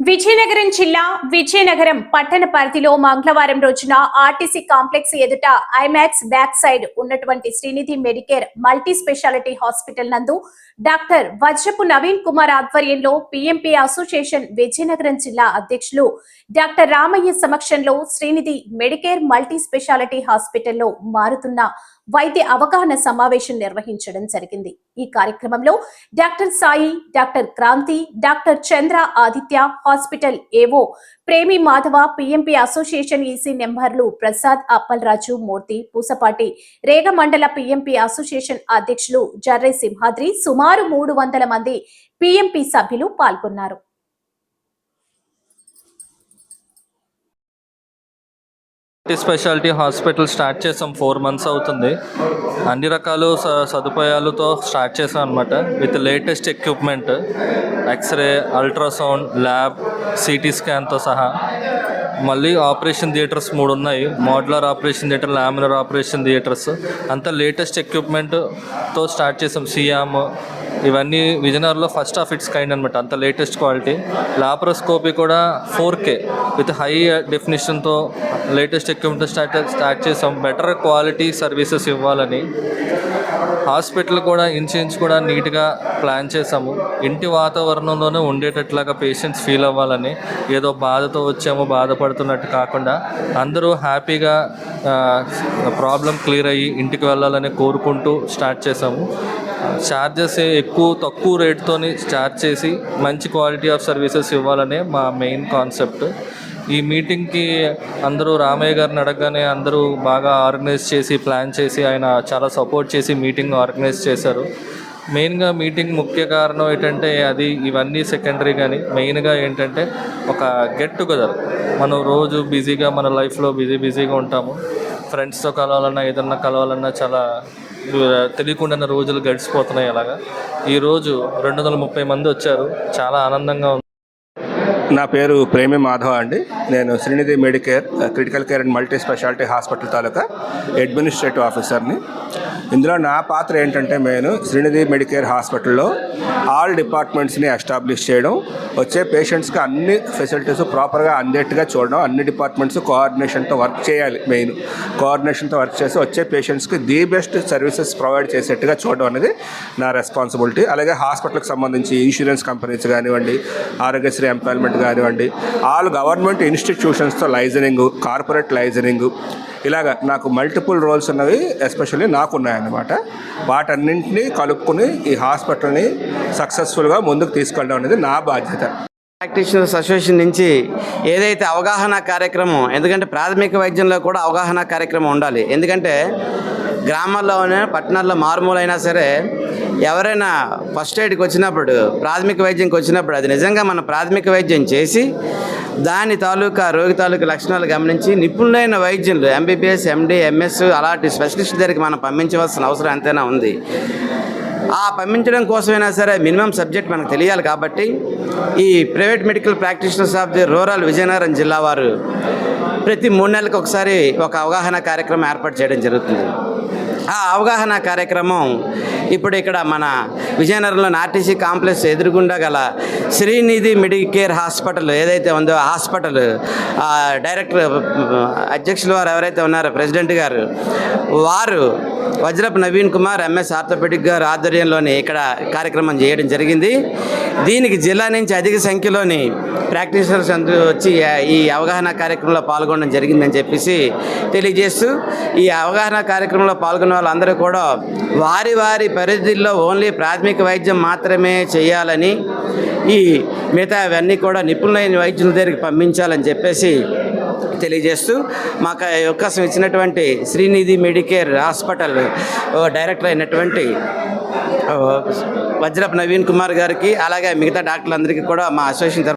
విజయనగరం జిల్లా విజయనగరం పట్టణ పరిధిలో మంగళవారం రోజున ఆర్టీసీ కాంప్లెక్స్ ఎదుట ఐమాక్స్ బ్యాక్ సైడ్ ఉన్నటువంటి Srinidhi Medicare multi speciality hospital నందు డాక్టర్ వజ్రపు నవీన్ కుమార్ ఆధ్వర్యంలో పిఎంపి అసోసియేషన్ విజయనగరం జిల్లా అధ్యక్షులు డాక్టర్ రామయ్య సమక్షంలో శ్రీనిధి మెడికేర్ మల్టీ స్పెషాలిటీ హాస్పిటల్లో మారుతున్న వైద్య అవగాహన సమావేశం నిర్వహించడం జరిగింది. ఈ కార్యక్రమంలో doctor Sai doctor Kranti doctor Chandra Aditya hospital AO Premi Madhava PMP association EC నెంబర్లు ప్రసాద్ అప్పలరాజు మూర్తి పూసపాటి రేగ మండల పిఎంపి అసోసియేషన్ అధ్యక్షులు జర్రే సింహాద్రి సుమారు మూడు వందల మంది పిఎంపి సభ్యులు పాల్గొన్నారు. స్పెషాలిటీ హాస్పిటల్ స్టార్ట్ చేసాం ఫోర్ మంత్స్ అవుతుంది. అన్ని రకాలు స సదుపాయాలతో స్టార్ట్ చేసాం అనమాట with latest equipment X ray ultrasound lab CT స్కాన్తో సహా. మళ్ళీ ఆపరేషన్ థియేటర్స్ మూడు ఉన్నాయి modular operation theatre laminar operation theatres. అంతా లేటెస్ట్ ఎక్విప్మెంట్తో స్టార్ట్ చేసాం. సియామ్ ఇవన్నీ విజయనగరంలో ఫస్ట్ ఆఫ్ ఇట్స్ కైండ్ అనమాట అంత లేటెస్ట్ క్వాలిటీ. లాప్రోస్కోపీ కూడా ఫోర్ కే విత్ హై డెఫినేషన్తో లేటెస్ట్ ఎక్విప్మెంట్ స్టార్ట్ స్టార్ట్ చేసాం. బెటర్ క్వాలిటీ సర్వీసెస్ ఇవ్వాలని. హాస్పిటల్ కూడా ఇన్సూరెన్స్ కూడా నీట్గా ప్లాన్ చేసాము ఇంటి వాతావరణంలోనే ఉండేటట్లాగా పేషెంట్స్ ఫీల్ అవ్వాలని ఏదో బాధతో వచ్చామో బాధపడుతున్నట్టు కాకుండా అందరూ హ్యాపీగా ప్రాబ్లం క్లియర్ అయ్యి ఇంటికి వెళ్ళాలని కోరుకుంటూ స్టార్ట్ చేసాము ఛార్జెస్ ఎక్కువ తక్కువ రేట్తోని స్టార్ట్ చేసి మంచి క్వాలిటీ ఆఫ్ సర్వీసెస్ ఇవ్వాలనే మా మెయిన్ కాన్సెప్ట్. ఈ మీటింగ్కి అందరూ రామయ్య గారిని అడగగానే అందరూ బాగా ఆర్గనైజ్ చేసి ప్లాన్ చేసి ఆయన చాలా సపోర్ట్ చేసి మీటింగ్ ఆర్గనైజ్ చేశారు. మెయిన్గా మీటింగ్ ముఖ్య కారణం ఏంటంటే అది ఇవన్నీ సెకండరీ కానీ మెయిన్గా ఏంటంటే ఒక గెట్ టుగెదర్. మనం రోజు బిజీగా మన లైఫ్లో బిజీ బిజీగా ఉంటాము. ఫ్రెండ్స్తో కలవాలన్నా ఏదన్నా కలవాలన్నా చాలా తెలియకుండా రోజులు గడిచిపోతున్నాయి అలాగా. ఈరోజు రెండు వందల ముప్పై మంది వచ్చారు. చాలా ఆనందంగా ఉంది నా పేరు ప్రేమి మాధవ్ అండి. నేను Srinidhi Medicare critical care and multi speciality hospital taluka administrative ఆఫీసర్ని. ఇందులో నా పాత్ర ఏంటంటే నేను శ్రీనిధి మెడికేర్ హాస్పిటల్లో ఆల్ డిపార్ట్మెంట్స్ని ఎస్టాబ్లిష్ చేయడం వచ్చే పేషెంట్స్కి అన్ని ఫెసిలిటీస్ ప్రాపర్గా అందేట్టుగా చూడడం అన్ని డిపార్ట్మెంట్స్ కోఆర్డినేషన్తో వర్క్ చేయాలి మెయిన్. కోఆర్డినేషన్తో వర్క్ చేసి వచ్చే పేషెంట్స్కి ది బెస్ట్ సర్వీసెస్ ప్రొవైడ్ చేసేట్టుగా చూడడం అనేది నా రెస్పాన్సిబిలిటీ. అలాగే హాస్పిటల్కి సంబంధించి ఇన్సూరెన్స్ కంపెనీస్ కానివ్వండి ఆరోగ్యశ్రీ ఎంప్లాయ్మెంట్ కానివ్వండి ఆల్ గవర్నమెంట్ ఇన్స్టిట్యూషన్స్తో లైజనింగ్ కార్పొరేట్ లైజనింగ్ ఇలాగ నాకు మల్టిపుల్ రోల్స్ ఉన్నవి ఎస్పెషల్లీ నాకు ఉన్నాయన్నమాట వాటన్నింటినీ కలుపుకుని ఈ హాస్పిటల్ని సక్సెస్ఫుల్గా ముందుకు తీసుకెళ్ళడం అనేది నా బాధ్యత. ప్రాక్టీషనర్స్ అసోసియేషన్ నుంచి ఏదైతే అవగాహన కార్యక్రమం ఎందుకంటే ప్రాథమిక వైద్యంలో కూడా అవగాహన కార్యక్రమం ఉండాలి. ఎందుకంటే గ్రామాల్లో పట్టణాల్లో మారుమూలైనా సరే ఎవరైనా ఫస్ట్ ఎయిడ్కి వచ్చినప్పుడు ప్రాథమిక వైద్యంకి వచ్చినప్పుడు అది నిజంగా మన ప్రాథమిక వైద్యం చేసి దాని తాలూకా రోగి తాలూకా లక్షణాలు గమనించి నిపుణులైన వైద్యులు ఎంబీబీఎస్ ఎండి ఎంఎస్ అలాంటి స్పెషలిస్ట్ దగ్గరికి మనం పంపించవలసిన అవసరం ఎంతైనా ఉంది. ఆ పంపించడం కోసమైనా సరే మినిమం సబ్జెక్ట్ మనకు తెలియాలి కాబట్టి ఈ private medical practitioners of the rural Vizianagaram జిల్లా వారు ప్రతి మూడు నెలలకు ఒకసారి ఒక అవగాహన కార్యక్రమం ఏర్పాటు చేయడం జరుగుతుంది. ఆ అవగాహన కార్యక్రమం ఇప్పుడు ఇక్కడ మన విజయనగరంలోని ఆర్టీసీ కాంప్లెక్స్ ఎదురుగుండా గల శ్రీనిధి మెడికేర్ హాస్పిటల్ ఏదైతే ఉందో ఆ హాస్పిటల్ డైరెక్టర్ అధ్యక్షులు వారు ఎవరైతే ఉన్నారో ప్రెసిడెంట్ గారు వారు వజ్రపు నవీన్ కుమార్ ఎంఎస్ ఆర్థోపెడిక్ గారు ఆధ్వర్యంలోని ఇక్కడ కార్యక్రమం చేయడం జరిగింది. దీనికి జిల్లా నుంచి అధిక సంఖ్యలోని ప్రాక్టీషనర్స్ అందరూ వచ్చి ఈ అవగాహన కార్యక్రమంలో పాల్గొనడం జరిగిందని చెప్పేసి తెలియజేస్తూ ఈ అవగాహన కార్యక్రమంలో పాల్గొన్న వాళ్ళందరూ కూడా వారి వారి పరిధిలో ఓన్లీ ప్రాథమిక వైద్యం మాత్రమే చేయాలని ఈ మిగతా అవన్నీ కూడా నిపుణులైన వైద్యుల దగ్గరికి పంపించాలని చెప్పేసి తెలియజేస్తూ మాకు అవకాశం ఇచ్చినటువంటి శ్రీనిధి మెడికేర్ హాస్పిటల్ డైరెక్టర్ అయినటువంటి వజ్రప్ నవీన్ కుమార్ గారికి అలాగే మిగతా డాక్టర్లందరికీ కూడా మా అసోసియేషన్